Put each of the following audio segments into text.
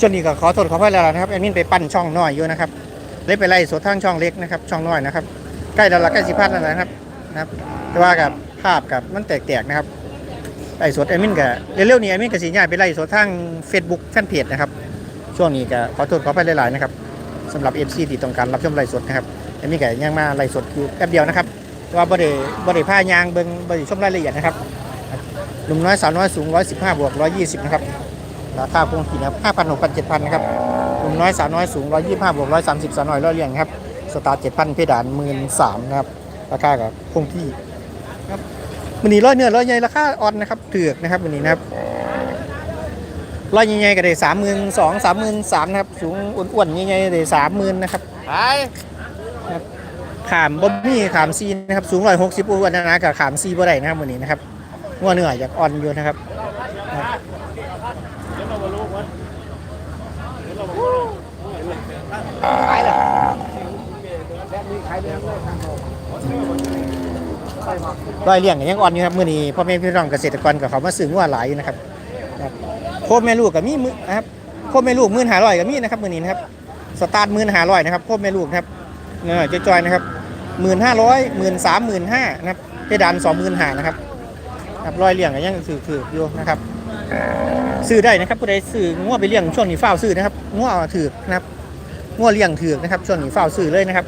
ช่วงนี้ก็ขอโทษขออภัยแล้วนะครับแอดมินไปปั้นช่องน้อยอยู่นะครับเลยไปไล่สดทางช่องเล็กนะครับ ช่องน้อยนะครับ ใกล้แล้วละใกล้สิพันแล้วนะครับนะครับ แต่ว่ากับภาพกับมันแตกๆนะครับไล่สดแอดมินกับเร็วๆนี้แอดมินกับสีหย้าไปไล่สดทาง Facebook แฟนเพจนะครับ ช่วงนี้ก็ขอโทษขออภัยหลายๆนะครับสำหรับ FC ที่ต้องการรับชมไลฟ์สดนะครับแอดมินก็ยังมาไลฟ์สดอยู่แป๊บเดียวนะครับว่าบ่ได้บ่ได้ผ้ายางเบิ่งบ่ได้ชมรายละเอียดนะครับหนุ่มน้อยสาวน้อยสูง 115 บวก 120 นะครับ ราคาคงที่นะครับ5,000 6,000 7,000นะครับหนุ่มน้อยสาวน้อยสูง125บวก130สาวน้อยร้อยเรียงครับ สตาร์ท7,000เพดาน13,000นะครับ ราคากับคงที่ครับมันนี้ร้อยเนื้อร้อยใหญ่ราคาออนนะครับเถือกนะครับมันนี้นะครับร้อยใหญ่ๆก็ได้สามหมื่นสองสามหมื่นสามนะครับ สูงอ้วนๆใหญ่ๆได้สามหมื่นนะครับไปขามบ๊อบบี้ขามซีนะครับ สูงร้อยหกสิบอ้วนนะกับขามซีบ่ได้นะครับมันนี้นะครับงัวเนื้ออยากอ่อนอยู่นะครับ ร้อยเลี้ยงยังอ่อนอยู่ครับมือนี้พ่อแม่พี่น้องเกษตรกรกับเขามาซื้องัวหลายอยู่นะครับคบโคแม่ลูกก็มีมือนะครับโคแม่ลูก1 5 0 0ก็มีนะครับมือนี้นะครับสตาร์ท1 5 0 0นะครับโคแม่ลูกครับเออจอยๆนะครับ1,500 13,000 15,000นสามมื่นห้านะครับเพดาน25,000นะครับครับร้อยเลี้ยงก็ยังถือถืออยู่นะครับซื้อได้นะครับผู้ใดซื้องัวไปเลี้ยงช่วงนี้เฝ้าซื้อนะครับงัวถือนะครับ งัวเลี้ยงถือนะครับช่วงนี้ฝ้าวซื้อเลยนะครับ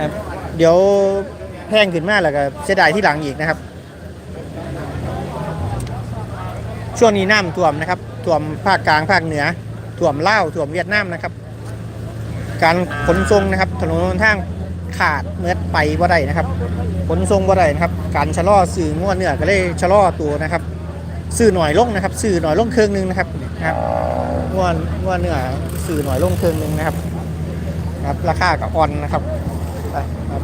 ครับ เดี๋ยวแพงขึ้นมากแล้วก็เสียดายที่หลังอีกนะครับ ช่วงนี้น้ำท่วมนะครับท่วมภาคกลางภาคเหนือท่วมเล่าท่วมเวียดนามนะครับ การขนส่งนะครับ ถนนทางขาดเมื่อไปบ่ได้นะครับขนส่งบ่ได้นะครับ การชะลอสื่อง่วเนื้อก็เลยชะลอตัวนะครับ สื่อหน่อยลงนะครับ สื่อหน่อยลงเครื่องนึงนะครับนะครับ ง่วง่วเนื้อสื่อหน่อยลงเครื่องหนึงนะครับครับ ราคากับออนนะครับไปครับ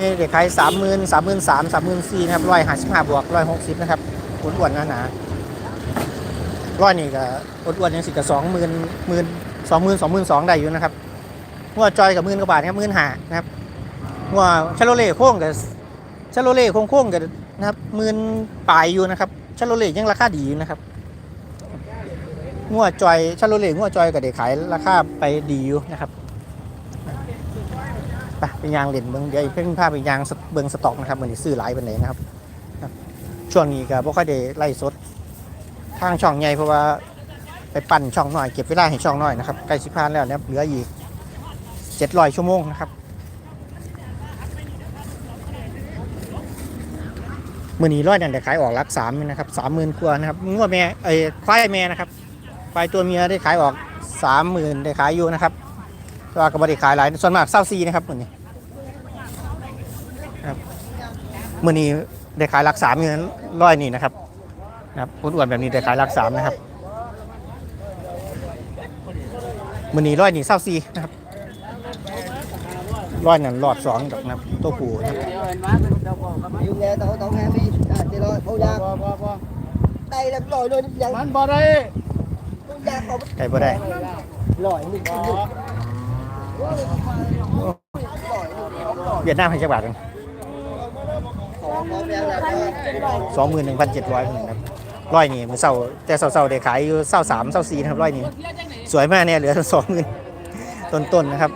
นี่เด็กขายสามหมื่นสามหมื่นสามสามหมื่นสี่นะครับร้อยห้าสิบห้าบวกร้อยหกสิบนะครับอ้วนๆหนาหนาร้อยนี่ก็อ้วนๆยังสิกับสองหมื่นหมื่นสองหมื่นสองหมื่นสองได้อยู่นะครับ หัวจอยกับมื่นกว่าบาทนะครับมื่นหานะครับหัวชาโลเล่โค้งกับชาโลเล่โค้งโค้งกับนะครับมื่นปลายอยู่นะครับชาโลเล่ยังราคาดีอยู่นะครับงัวจอยชาโลเล่งัวจอยกับเด็กขายราคาไปดีอยู่นะครับไปไปยางเหรียญเบิ้งเดี๋ยวเพิ่งพาไปยางเบิ้งสต็อกนะครับมันซื้อหลายเป็นไหนนะครับ ช่วงนี้ก็บ่ค่อยได้ไล่สดทางช่องใหญ่เพราะว่าไปปั่นช่องหน้อยเก็บเวลาให้ช่องหน้อยนะครับใกล้สิพานแล้วนะครับเหลืออีก เจ็ดร้อยชั่วโมงนะครับมือนี้ร้อยนั่นได้ขายออกลักสามนะครับสามหมื่นกว่านะครับงวดแม่ไอ้ควายแม่นะครับควายตัวเมียได้ขายออกสามหมื่นได้ขายอยู่นะครับแต่ว่าก็บริขายหลายส่วนมากเศร้าซีนะครับมือนี้ครับมือนี้ได้ขายหลักสามอยู่นั้นร้อยนี่นะครับนะครับอ้วนแบบนี้ได้ขายหลักสามนะครับมือนี้ร้อยนี่เศร้าซีนะครับ ร้อยนั่นรอดสองดอกนะครับตัวผู้นะครับอยู่ nghe tổ tổ nghe đi à chị rồi thôi ra บ่บ่บ่ đây là lòi luôn dần มันบ่ได้ ra còn ไก่บ่ได้ lòi mình บ่เวียดนามให้จักบาทกัน còn con ra là สองหมื่นหนึ่งพันเจ็ดร้อยนะครับร้อยนี่มือเศร้าแต่เศร้าๆได้ขายอยู่เศร้าสามเศร้าสี่นะครับร้อยนี่สวยมากเนี่ยเหลือสองหมื่นต้นๆนะครับ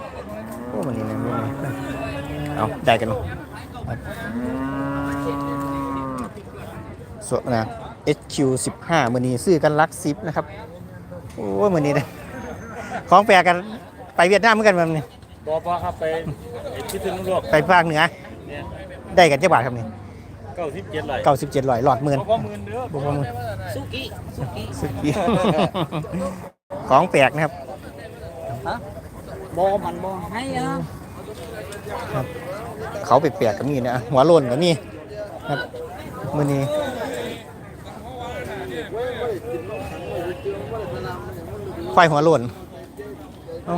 เอาได้กันครับสวยนะ HQ15 มือนี้ซื้อกันลักซิปนะครับ โอ้ยมือนี้นะของแปลกกันไปเวียดนามเหมือนกันแบบนี้บ่บ่ครับไปไอ้ที่ถึงโลกไปภาคเหนือเนี่ยได้กันเจ้าบาทครับนี่97ไหลเก้าสิบเจ็ดร้อยหลอดหมื่นบ่พอหมื่นเด้อบ่พอหมื่น su ký su ký สุดยอดของแปลกนะครับ bò mạnh bò hay á เขาแปลกๆกับมีนะหัวโลนกับมีครับมือนี้ควายหัวโลนเอา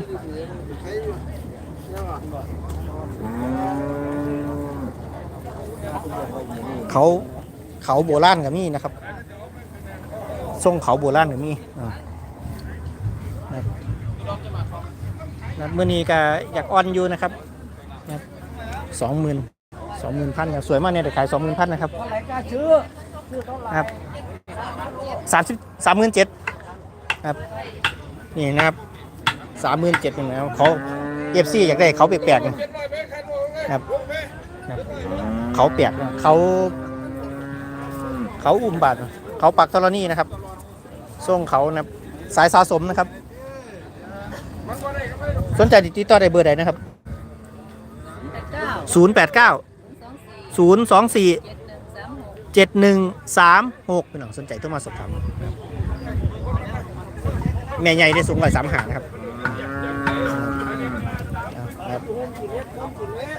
เขาเขาโบราณกับมีนะครับทรงเขาโบราณกับมีอ่านะครับนะมื่อนี้ก็อยากออนอยู่นะครับ สองหมื่นสองหมื่นพันสวยมากเนี่ยเดี๋ยวขายสองหมื่นพันนะครับครับสามสิบสามหมื่นเจ็ดครับนี่นะครับสามหมื่นเจ็ดนะครับเขาเอฟซีอยากได้เขาแปลกๆนะครับนะครับเขาแปลกเขาเขาอุ้มบาทเขาปักธรณีนะครับส่งเขานะครับสายสะสมนะครับ สนใจติดต่อได้เบอร์ใดนะครับ 089 024 7136พี่น้องสนใจต้องมาสอบถามแม่ใหญ่ได้สูงกว่าสามหานะครับครับ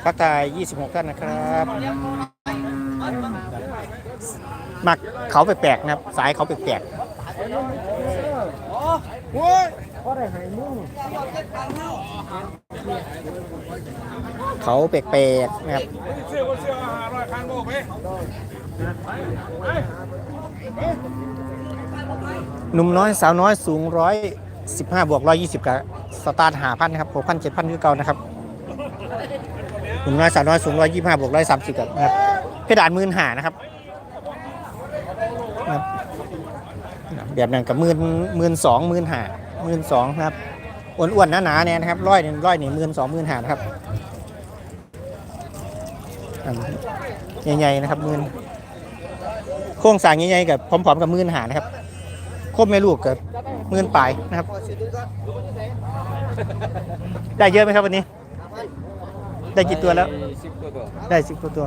พักตาย26ท่านนะครับ มักเขาแปลกๆนะครับ สายเขาแปลกๆ เขาแปลกๆนะครับหนุ่มน้อยสาวน้อยสูงร้อยสิบห้าบวกร้อยยี่สิบกับสตาร์ทหาพันครับหกพันเจ็ดพันคือเก่านะครับหนุ่มน้อยสาวน้อยสูงร้อยยี่ห้าบวกร้อยสามสิบกับนะครับเพดานมื่นหานะครับแบบนั้นกับมื่นมื่นสองมื่นหามื่นสองนะครับ อ้วนๆหนาๆเนี่ยนะครับร้อยหนึ่งร้อยหนึ่งหมื่นสองหมื่นหานะครับใหญ่ๆนะครับหมื่นโครงสางใหญ่ๆกับพร้อมๆกับมื่นหานะครับคบแม่ลูกกับมื่นปลายนะครับ ได้เยอะไหมครับวันนี้ ได้กี่ตัวแล้วสิบตัวตัวได้สิบกว่าตัว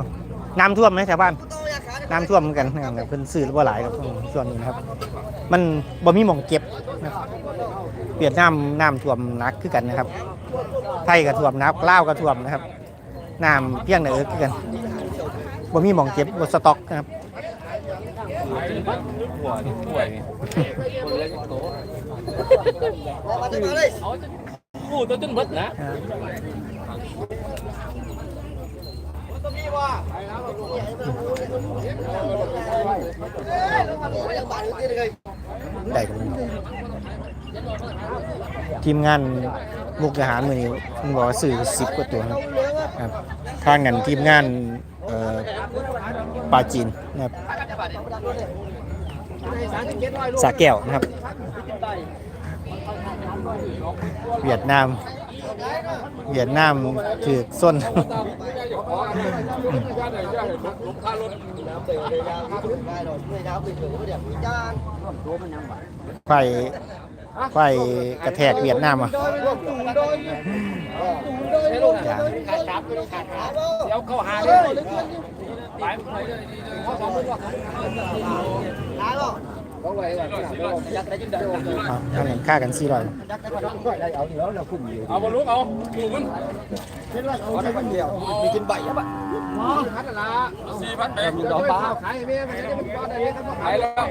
น้ำท่วมไหมแถวบ้าน น้ำท่วมเหมือนกันนะครับเพิ่นซื้อบ่หลายครับช่วงนี้นะครับ มันบ่มีหม่องเก็บนะครับเปลี่ยนน้ำน้ำท่วมหนักคือกันนะครับ ไทยก็ท่วมนักลาวก็ท่วมนะครับน้ำเพียงแต่เอิกคือกันบ่มีหม่องเก็บบ่สต็อกนะครับหัวนี่ป่วยนี่มาจะมาเลยกูตัวจนเบิดนะ ได้กันทีมงานมุกอาหารมือนี้มันบอกว่าซื้อสิบกว่าตัวครับครับทางนั้นทีมงานเอ่อปลาจีนนะครับสาแก้วนะครับ เวียดนาม เวียดนามถือส้น ไฟไฟกระแทกเวียดนามอะเดี๋ยวเข้าหาเลยไป เอาถ้าเงินค่ากันสี่ร้อยเอาบอลลูกเอาถูกมันมีกินใบอะสี่พันแปดดอกปลาขายแล้ว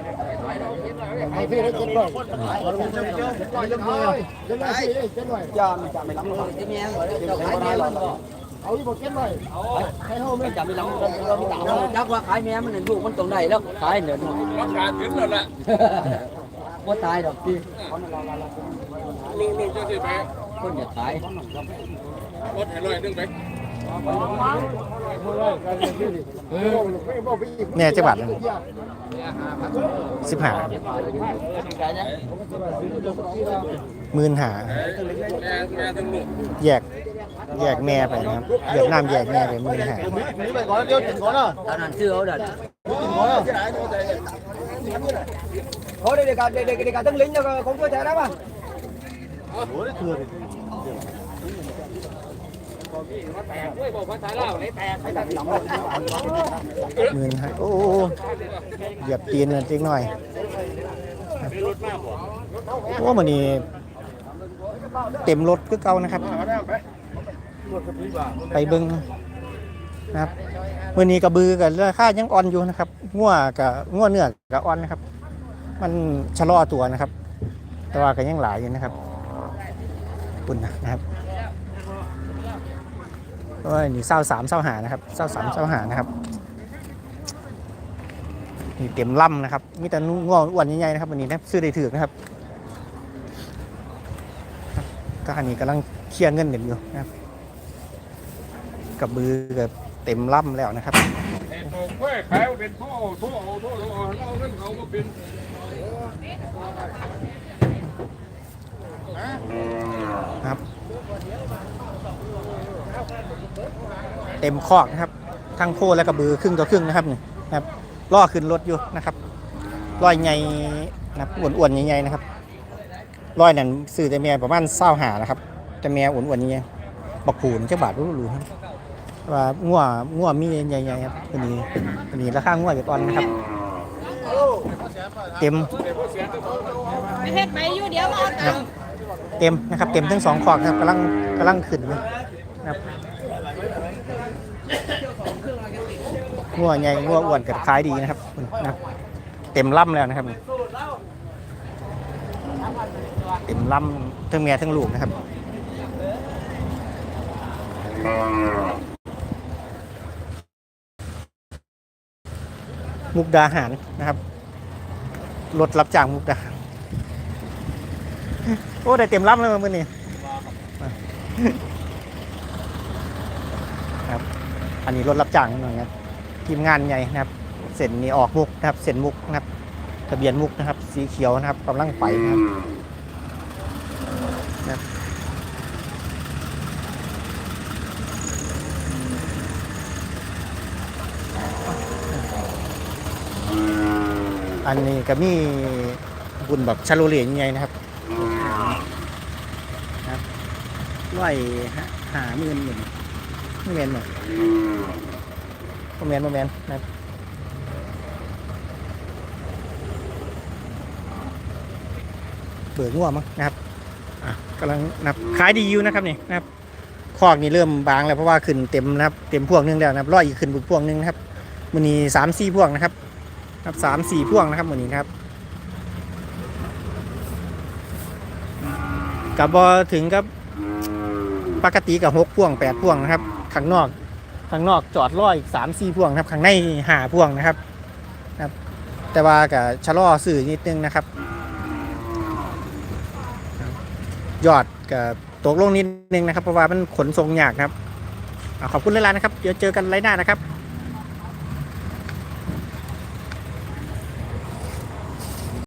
จานจานไม่ล้ำหรอกที่แม่ขายแม่เอาอีบอกเก็บไว้ใครเท่าไม่จานไม่ล้ำเราไม่ต่างจักว่าขายแม่มันลูกมันตรงไหนแล้วขายเหนือราคาขึ้นแล้วแหละว่าตายดอกพี่ลูกลูกจะสิไปคนอยากขายรถให้ร้อยนึงไปแม่จะบาทสิบห้าหมื่นหาแม่แม่ทั้งลูกแยก แยกแม่ไปนะครับเวียดนามแยกแม่ไปหมื่นหาตอนนั้นซื้อเอาเด็ดเขาได้เด็กเด็กเด็กตั้งลิ้น cho không có thể đó mà หมื่นหาโอ้เหยียบตีนเลยจิงหน่อยโอ้มันนี่เต็มรถคือเก่านะครับ ไปเบิ้งนะครับมื่อนี้กระบือกับราคายังอ่อนอยู่นะครับง่วกับง่วเนื้อกับอ่อนนะครับ มันชะลอตัวนะครับ แต่ว่าก็ยังหลายอยู่นะครับคุณนะครับโอ้ยนี่เศร้าสามเศร้าหานะครับเศร้าสามเศร้าหานะครับนี่เต็มล่ำนะครับมีแต่ง่วอ้วนใหญ่ๆนะครับวันนี้นะซื้อได้ถือนะครับก็อันนี้กำลังเคลียร์เงินกันอยู่นะครับ กับบือกับเต็มล่ำแล้วนะครับครับ เต็มคอกนะครับ ทั้งโคและกระบือครึ่งต่อครึ่งนะครับนี่นะครับล่อขึ้นรถอยู่นะครับร้อยใหญ่นะครับอ้วนๆใหญ่ๆนะครับร้อยนั่นซื้อแต่แม่ประมาณเศร้าหานะครับ แต่แม่อ้วนๆใหญ่บักผูนเจะบาทรู้ๆครับ ว่างัวงัวมีใหญ่ๆครับตัวนี้ตัวนี้ราคางัวแบบอ่อนนะครับ เต็มไม่เฮ็ดไปอยู่เดี๋ยวมาเอาตังค์เต็มนะครับ เต็มทั้งสองขอกนะครับกำลังกำลังขึ้นเลยนะครับงัวใหญ่งัวอ้วนกับขายดีนะครับนะครับเต็มล่ำแล้วนะครับ เต็มล่ำทั้งเมียทั้งลูกนะครับ มุกดาหารนะครับรถรับจ้างมุกดาหารโอ้ได้เต็มลำเลยมือนี่ครับ อันนี้รถรับจ้างหน่อยครับทีมงานใหญ่นะครับ เส้นนี้ออกมุกนะครับ เส้นมุกนะครับ ทะเบียนมุกนะครับ สีเขียวนะครับกำลังไปนะครับ อันนี้ก็มีบุญแบบชาโลเลยังไงนะครับครับร้อยหาหาหมื่นหนึ่งไม่แมนหมดไม่แมนไม่แมนนะครับเบิกง่วงมั้งนะครับอะกำลังนับขายดีอยู่นะครับนี่นะครับคอกนี่เริ่มบางแล้วเพราะว่าขึ้นเต็มนะครับเต็มพวงนึงแล้วนะครับร้อยอีกขึ้นบุกพวงนึงนะครับมันนี้สามสี่พวงนะครับ ครับสามสี่พ่วงนะครับหมันนี้ครับกับบอถึงกับปกติกับหกพ่วงแปดพ่วงนะครับข้างนอกข้างนอกจอดร้อยสามสี่พ่วงครับข้างในหาพ่วงนะครับนะครับ แต่ว่ากับชะลอสื่อนิดนึงนะครับ ยอดกับตกลงนิดนึงนะครับ เพราะว่ามันขนส่งยากครับอขอบคุณเลยล่ะนะครับ เดี๋ยวเจอกันไรหน้านะครับ